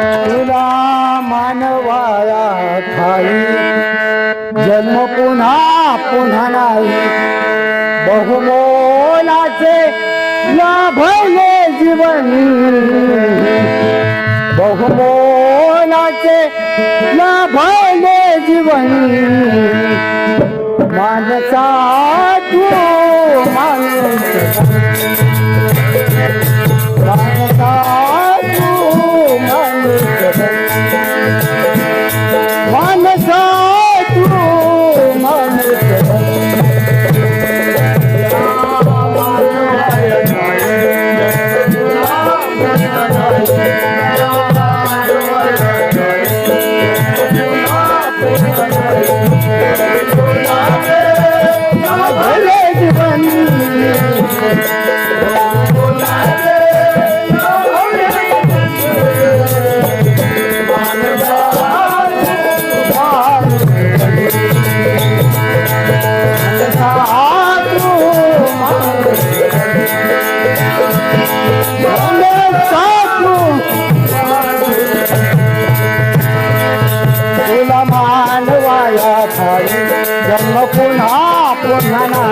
तुला मानवाया खाई. जन्म पुन्हा पुन्हा नाही. बहुमोलाचे लाभले जीवन. बहुमोलाचे लाभले जीवन. मानसा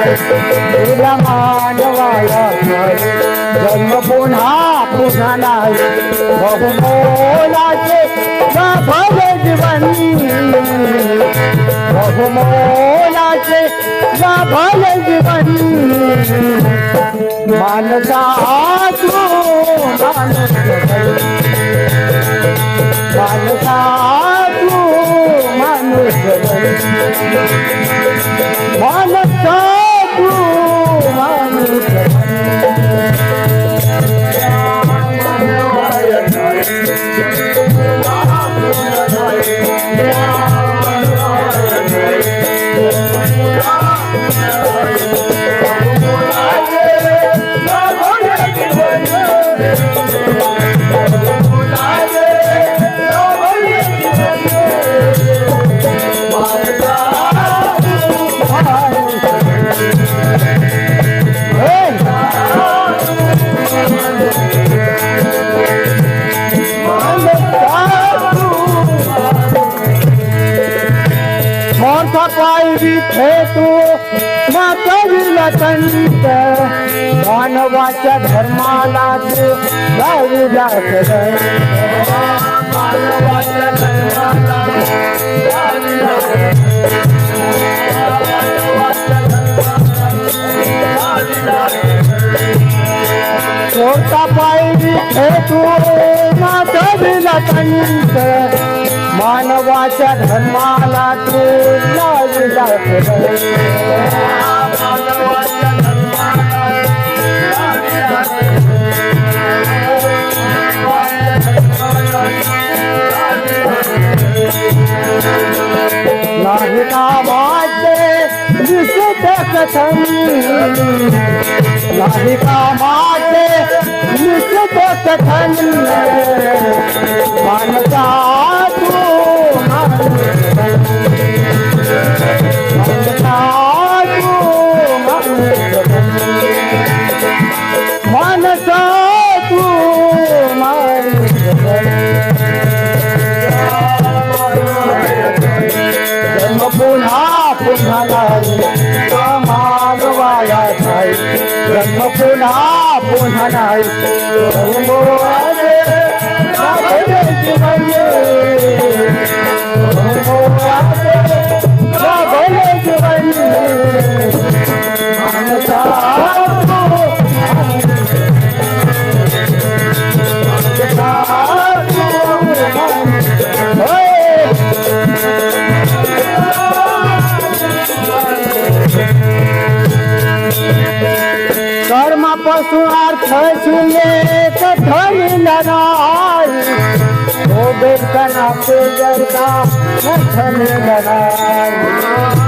तुला मानवाला जन्म पुन्हा पुन्हा नाही. बहु बहुमोलाचे भले जीवन. बहुमोलाचे भले जीवन. मानसा तू मानस मानसा तू माणूस मानसा मोठा पायरी खेतू मातवीला संत मानवाच्या धर्माला तू गावीला मानवाच्या धर्माला छोटा पायरी खेतू मातवीला संत. मानवाच्या धर्माला तू लाविला पुन्हा હસીએ તો ધરી લડાઈ ઓ બેન કના પેજરતા નથને લડાઈ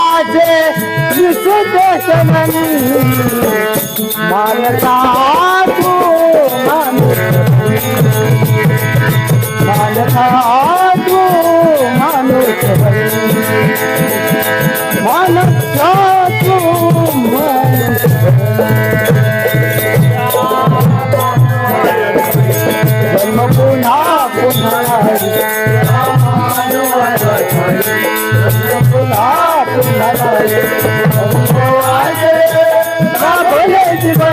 माझे विशुद्ध चलन मानता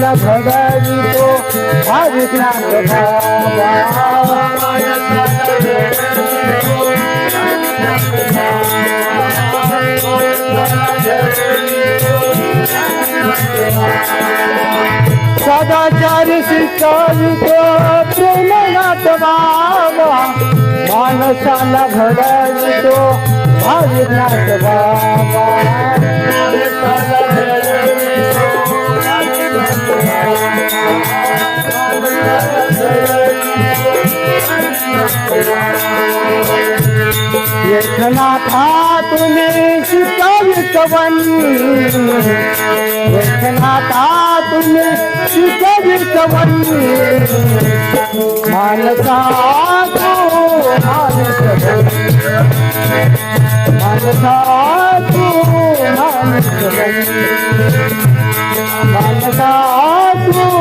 मला भगवितो भाविकनाथ बाबा सदाचारी शितो प्रेमनाथ बाबा. मानसाला घडवितो भाविकनाथ बाबा एकनाथा तुम्ही शिकावी कवन तुम्ही शिकावी मानसा तू मानसा तू मानसा तू